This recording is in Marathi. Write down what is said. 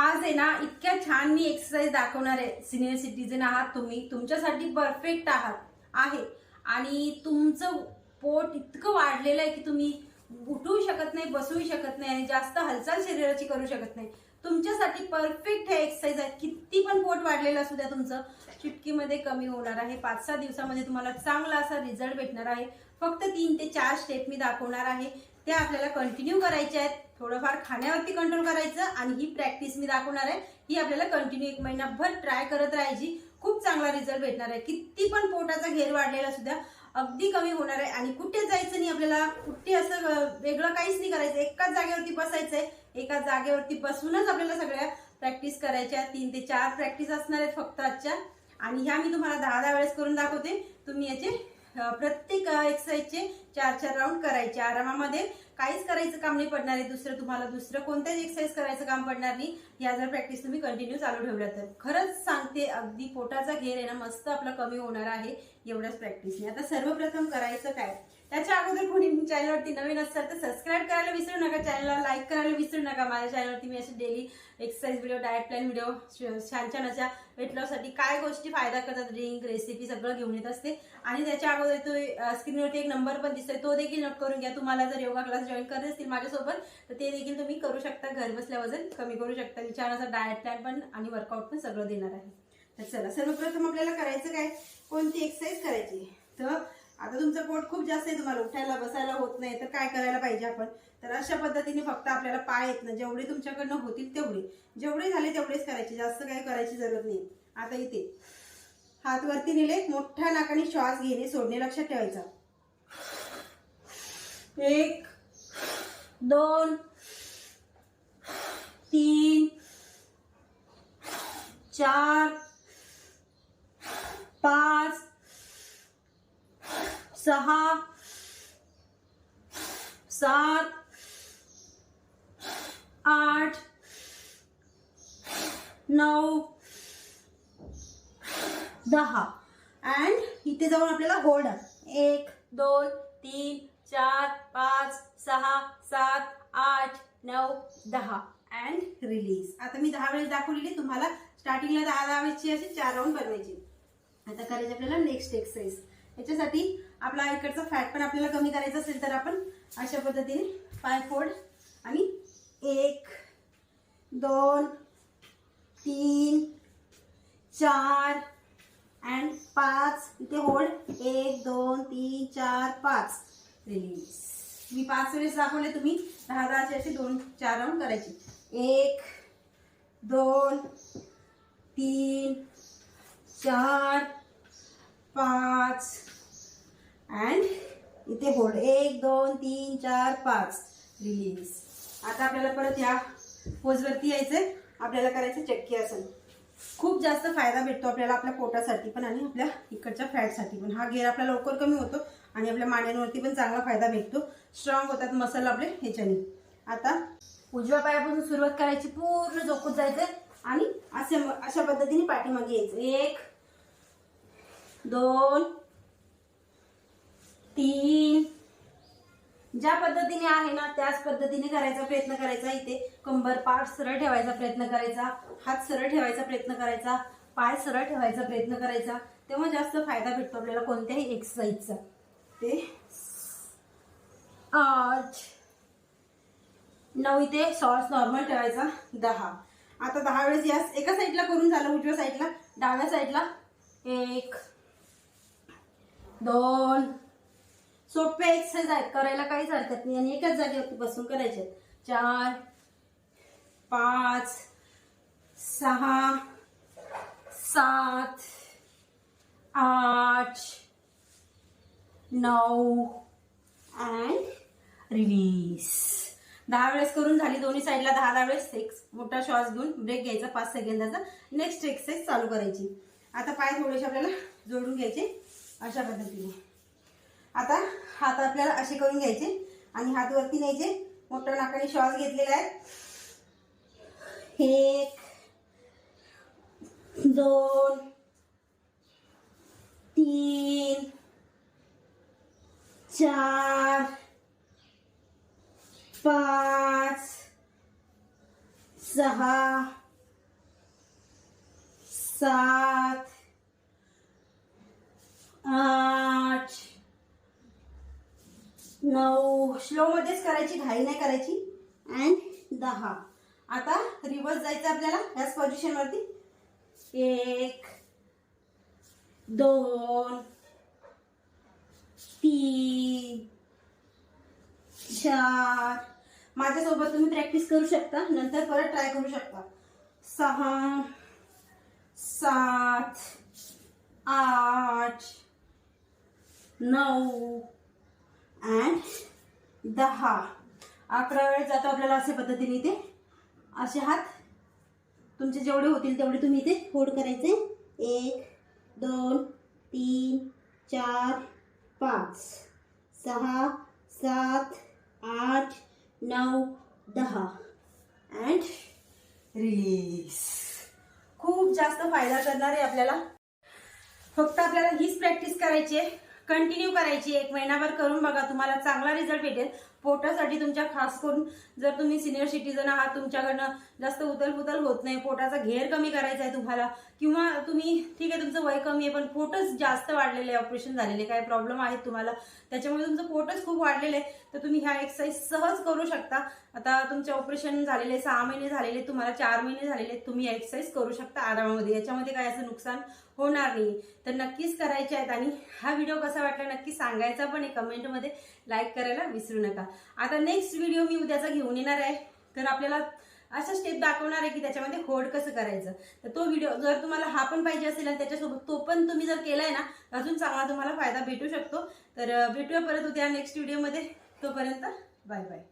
आज आहे ना इतक्या छान मी एक्सरसाइज दाखवणार आहे. सिनियर सिटीजन आहात तुम्ही. तुमच्यासाठी परफेक्ट आहात. आहे. आणि तुमचं पोट इतकं वाढलेलं आहे की तुम्ही उठू शकत नाही बसूही शकत नाही आणि जास्त हालचाल शरीराची करू शकत नाही. तुमच्यासाठी परफेक्ट हे एक्सरसाइज आहे. किती पण पोट वाढलेलं असू द्या तुमचं चुटकीमध्ये कमी होणार आहे. पाच सहा दिवसामध्ये तुम्हाला चांगला असा रिझल्ट भेटणार आहे. फक्त तीन ते चार स्टेप मी दाखवणार आहे. त्या आपल्याला कंटिन्यू करायच्या आहेत. थोडंफार खाण्यावरती कंट्रोल करायचं आणि ही प्रॅक्टिस मी दाखवणार आहे. ही आपल्याला कंटिन्यू एक महिनाभर ट्राय करत राहायची. खूप चांगला रिझल्ट भेटणार आहे. किती पण पोटाचा घेर वाढलेला सुद्धा अगदी कमी होणार आहे. आणि कुठे जायचं नाही आपल्याला कुठे असं वेगळं काहीच नाही करायचं. एकाच जागेवरती बसायचंय. एका जागेवरती बसूनच आपल्याला सगळ्या प्रॅक्टिस करायच्या. तीन ते चार प्रॅक्टिस असणार आहेत फक्त आजच्या. आणि ह्या मी तुम्हाला दहा दहा वेळेस करून दाखवते. तुम्ही याचे प्रत्येक एक्सरसाइजचे चार चार राऊंड करायचे. आरामामध्ये काहीच करायचं काम नाही पडणार आहे दुसरं तुम्हाला दुसरं कोणत्याच एक्सरसाइज करायचं काम पडणार नाही या जर प्रॅक्टिस तुम्ही कंटिन्यू चालू ठेवल्या तर. खरंच सांगते अगदी पोटाचा घेर आहे ना मस्त आपला कमी होणार आहे एवढ्याच प्रॅक्टिसने आता सर्वप्रथम करायचं काय? त्याच्या अगोदर कोणी चॅनलवरती नवीन असाल तर सबस्क्राईब करायला विसरू नका चॅनलला लाईक करायला विसरू नका. माझ्या चॅनलवरती मी असे daily exercise video diet plan video छान छान अशा वेट लॉससाठी काय गोष्टी फायदा करतात ड्रिंक रेसिपी सगळं घेऊन येत असते. आणि त्याच्या अगोदर तो स्क्रीनवरती एक नंबर पण दिसतोय तो देखील नोट करून घ्या. तुम्हाला जर योगा क्लास जॉईन करत असतील माझ्यासोबत तर ते देखील तुम्ही करू शकता. घर बसल्या वजन कमी करू शकता. विचार छान असा डायट प्लॅन पण आणि वर्कआउट पण सगळं देणार आहे. तर चला सर्वप्रथम आपल्याला करायचं काय? कोणती एक्सरसाइज करायची? तर आता तुमचं पोट खूप जास्त आहे तुम्हाला उठायला बसायला होत नाही तर काय करायला पाहिजे आपण? तर अशा पद्धतीने फक्त आपल्याला पाय येत ना जेवढे तुमच्याकडनं होतील तेवढे. जेवढे झाले तेवढेच करायचे जास्त काही करायची जरूरत नाही. आता इथे. हात वरती नेले मोठ्या नाकाने श्वास घेणे सोडणे लक्षात ठेवायचा. एक दोन तीन चार पाच सहा सात आठ नऊ दहा. अँड इथे जाऊन आपल्याला होल्ड एक दोन दहा. अँड रिलीज आता मी दहा वेळेस दाखवलेली तुम्हाला स्टार्टिंगला दहा दहा वेळेसची अशी चार राऊंड बनवायची. आता करायची आपल्याला नेक्स्ट एक्सरसाइज याच्यासाठी आपला इकडचा फॅट पण आपल्याला कमी करायचा असेल तर आपण अशा पद्धतीने पाय फोड आणि एक दोन तीन चार अँड पाच. इथे होल्ड एक दोन तीन चार पाच. रिलीज मी पाच वेळेस दाखवले तुम्ही. दहा दहाचे असे दोन चार राऊंड करायचे. एक दोन तीन चार पाच. अँड इथे होल्ड एक दोन तीन चार पाच. रिलीज आता आपल्याला परत या पोजवरती यायचं आपल्याला करायचं चक्की आसन. खूप जास्त फायदा भेटतो आपल्याला आपल्या पोटासाठी पण आणि आपल्या इकडच्या फॅटसाठी पण. हा घेर आपला लवकर कमी होतो आणि आपल्या मांड्यांवरती पण चांगला फायदा भेटतो. स्ट्रॉंग होतात मसल आपले ह्याच्याने. आता उजव्या पायापासून सुरुवात करायची पूर्ण जोखूत जायचं आणि असे अशा पद्धतीने पाठीमागे यायचं. एक दोन तीन ज्या पद्धतीने आहे ना त्याच पद्धतीने करायचा प्रयत्न करायचा इथे. कंबर पाठ सरळ ठेवायचा प्रयत्न करायचा. हात सरळ ठेवायचा प्रयत्न करायचा. पाय सरळ ठेवायचा प्रयत्न करायचा. तेव्हा जास्त फायदा भेटतो आपल्याला कोणत्याही एक्सरसाइजचा ते आठ. नऊ इथे सॉस नॉर्मल ठेवायचा. दहा. आता दहा वेळेस या एका साईडला करून झालं उजव्या साईडला डाव्या साईडला एक दोन सोपे एक्सरसाइज आहेत. करायला काहीच हरकत नाही. आणि एकाच जागेवरती बसून करायचे आहेत. चार पाच सहा सात आठ नऊ अँड रिलीज दहा वेळेस करून झाली दोन्ही साईडला. दहा दहा वेळेस एक मोठा श्वास घेऊन ब्रेक घ्यायचा पाच सेकंदाचा. नेक्स्ट एक्सरसाइज चालू करायची. आता पाय थोडेसे आपल्याला जोडून घ्यायचे. अशा पद्धतीने. आता हात आपल्याला असे करून घ्यायचे आणि हात वरती न्यायचे. मोठ्या नाकाने श्वास घेतलेला आहे. एक दोन तीन चार पाच सहा सात आठ नऊ. स्लो मध्येच करायची घाई नाही करायची. अँड दहा. आता रिवर्स जायचं आपल्याला ह्याच पोझिशन वरती. एक दोन तीन चार. माझ्यासोबत तुम्ही प्रॅक्टिस करू शकता नंतर परत ट्राय करू शकता. सहा सात आठ नऊ दहा. अकरा वेळ जातो आपल्याला अशा पद्धतीने इथे. असे हात. तुमचे जेवढे होतील तेवढे तुम्ही इथे होल्ड करायचे. एक दोन तीन चार पाच. सहा सात आठ नऊ दहा. अँड रिलीज खूप जास्त फायदा करणार आहे आपल्याला. फक्त आपल्याला हीच प्रॅक्टिस करायची आहे. कंटिन्यू करायची. एक महिनाभर करून बघा तुम्हाला चांगला रिझल्ट भेटेल. पोटासाठी तुमच्या खास करून जर तुम्ही सिनियर सिटीजन आहात तुमच्याकडनं जास्त उतल पुतल होत नाही पोटाचा घेर कमी करायचा आहे तुम्हाला किंवा तुम्ही ठीक आहे तुमचं वय कमी आहे पण पोटच जास्त वाढलेलं आहे ऑपरेशन झालेले काय प्रॉब्लेम आहेत तुम्हाला त्याच्यामुळे तुमचं पोटच खूप वाढलेलं आहे तर तुम्ही ह्या एक्सरसाइज सहज करू शकता. आता तुमचे ऑपरेशन झालेले सहा महिने झालेले तुम्हाला चार महिने झालेले तुम्ही या एक्सरसाइज करू शकता आरामामध्ये. याच्यामध्ये काय असं नुकसान होणार नाही. तर नक्कीच करायचे आहेत आणि हा व्हिडिओ कसा वाटला नक्की सांगायचा पण आहे कमेंटमध्ये लाईक करायला विसरू नका. आता नेक्स्ट व्हिडिओ मी उद्याचा घेऊन येणार आहे. तर आपल्याला अशा स्टेप दाखवणार आहे की त्याच्यामध्ये होड कसं करायचं. तर तो व्हिडिओ जर तुम्हाला हा पण पाहिजे असेल आणि त्याच्यासोबत तो पण तुम्ही जर केलाय ना अजून चांगला तुम्हाला फायदा भेटू शकतो. तर भेटूया परत उद्या नेक्स्ट व्हिडिओमध्ये तोपर्यंत बाय बाय